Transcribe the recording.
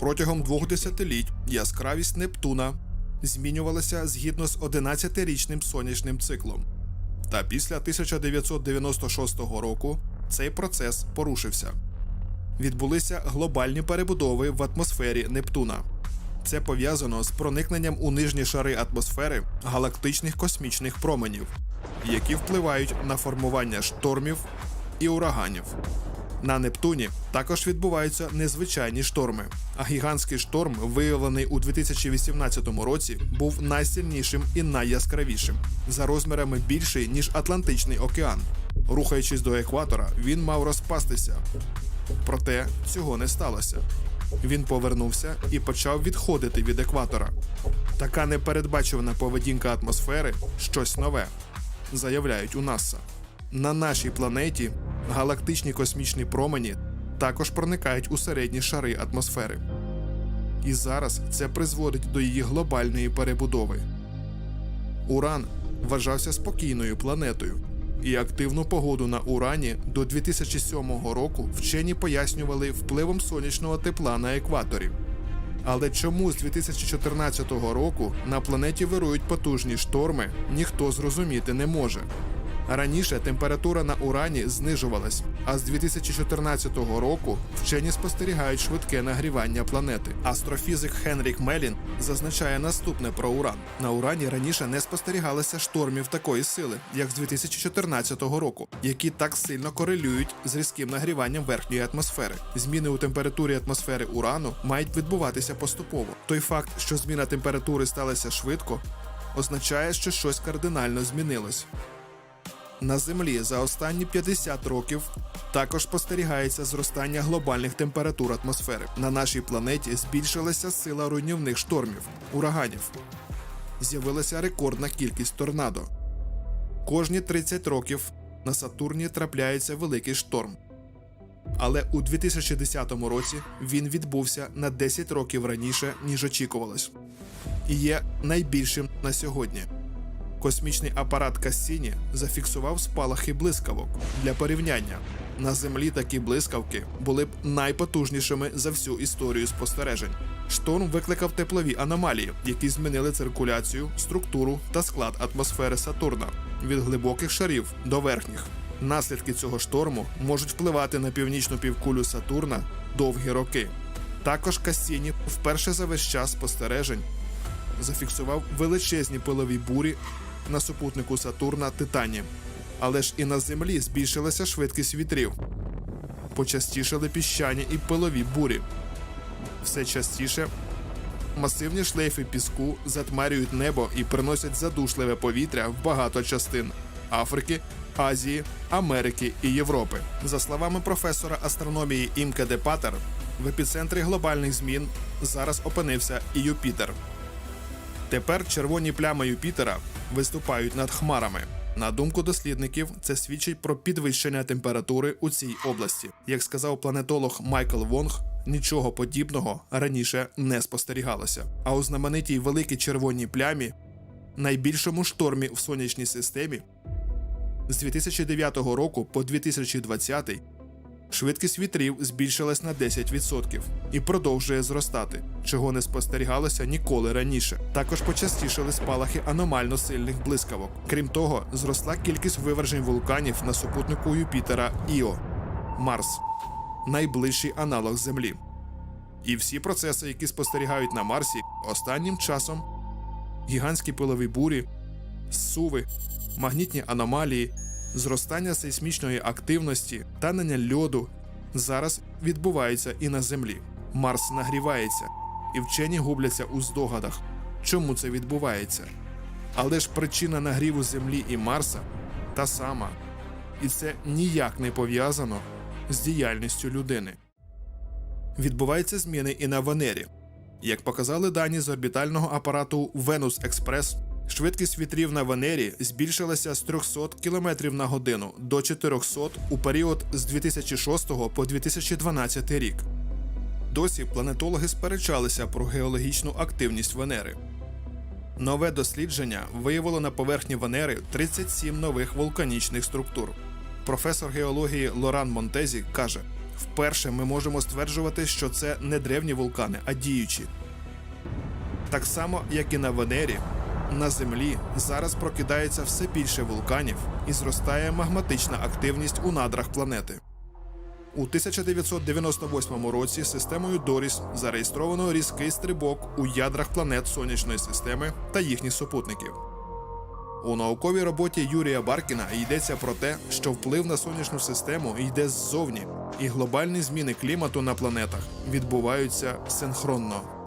Протягом двох десятиліть яскравість Нептуна змінювалася згідно з 11-річним сонячним циклом. Та після 1996 року цей процес порушився. Відбулися глобальні перебудови в атмосфері Нептуна. Це пов'язано з проникненням у нижні шари атмосфери галактичних космічних променів, які впливають на формування штормів і ураганів. На Нептуні також відбуваються незвичайні шторми. А гігантський шторм, виявлений у 2018 році, був найсильнішим і найяскравішим, за розмірами більший ніж Атлантичний океан. Рухаючись до екватора, він мав розпастися. Проте цього не сталося. Він повернувся і почав відходити від екватора. Така непередбачувана поведінка атмосфери щось нове, заявляють у НАСА. На нашій планеті галактичні космічні промені також проникають у середні шари атмосфери. І зараз це призводить до її глобальної перебудови. Уран вважався спокійною планетою, і активну погоду на Урані до 2007 року вчені пояснювали впливом сонячного тепла на екваторі. Але чому з 2014 року на планеті вирують потужні шторми, ніхто зрозуміти не може. Раніше температура на Урані знижувалась, а з 2014 року вчені спостерігають швидке нагрівання планети. Астрофізик Хенрік Мелін зазначає наступне про Уран: на Урані раніше не спостерігалося штормів такої сили, як з 2014 року, які так сильно корелюють з різким нагріванням верхньої атмосфери. Зміни у температурі атмосфери Урану мають відбуватися поступово. Той факт, що зміна температури сталася швидко, означає, що щось кардинально змінилось. На Землі за останні 50 років також спостерігається зростання глобальних температур атмосфери. На нашій планеті збільшилася сила руйнівних штормів, ураганів. З'явилася рекордна кількість торнадо. Кожні 30 років на Сатурні трапляється великий шторм. Але у 2010 році він відбувся на 10 років раніше, ніж очікувалось, і є найбільшим на сьогодні. Космічний апарат Кассіні зафіксував спалахи блискавок. Для порівняння на землі такі блискавки були б найпотужнішими за всю історію спостережень. Шторм викликав теплові аномалії, які змінили циркуляцію, структуру та склад атмосфери Сатурна від глибоких шарів до верхніх. Наслідки цього шторму можуть впливати на північну півкулю Сатурна довгі роки. Також Кассіні вперше за весь час спостережень зафіксував величезні пилові бурі на супутнику Сатурна Титані. Але ж і на землі збільшилася швидкість вітрів. Почастішали піщані і пилові бурі. Все частіше масивні шлейфи піску затьмарюють небо і приносять задушливе повітря в багато частин Африки, Азії, Америки і Європи. За словами професора астрономії Імке де Патер, в епіцентрі глобальних змін зараз опинився і Юпітер. Тепер червоні плями Юпітера виступають над хмарами. На думку дослідників, це свідчить про підвищення температури у цій області. Як сказав планетолог Майкл Вонг, нічого подібного раніше не спостерігалося. А у знаменитій великій червоній плямі, найбільшому штормі в сонячній системі, з 2009 року по 2020 Швидкість вітрів збільшилась на 10% і продовжує зростати, чого не спостерігалося ніколи раніше. Також почастішали спалахи аномально сильних блискавок. Крім того, зросла кількість вивержень вулканів на супутнику Юпітера Іо Марс, найближчий аналог Землі. І всі процеси, які спостерігають на Марсі, останнім часом гігантські пилові бурі, зсуви, магнітні аномалії, зростання сейсмічної активності, танення льоду зараз відбувається і на Землі. Марс нагрівається, і вчені губляться у здогадах, чому це відбувається. Але ж причина нагріву Землі і Марса та сама, і це ніяк не пов'язано з діяльністю людини. Відбуваються зміни і на Венері. Як показали дані з орбітального апарату Венус Експрес, швидкість вітрів на Венері збільшилася з 300 км на годину до 400 у період з 2006 по 2012 рік. Досі планетологи сперечалися про геологічну активність Венери. Нове дослідження виявило на поверхні Венери 37 нових вулканічних структур. Професор геології Лоран Монтезі каже: вперше ми можемо стверджувати, що це не древні вулкани, а діючі. Так само, як і на Венері, на Землі зараз прокидається все більше вулканів і зростає магматична активність у надрах планети. У 1998 році системою Доріс зареєстровано різкий стрибок у ядрах планет Сонячної системи та їхніх супутників. У науковій роботі Юрія Баркіна йдеться про те, що вплив на сонячну систему йде ззовні, і глобальні зміни клімату на планетах відбуваються синхронно.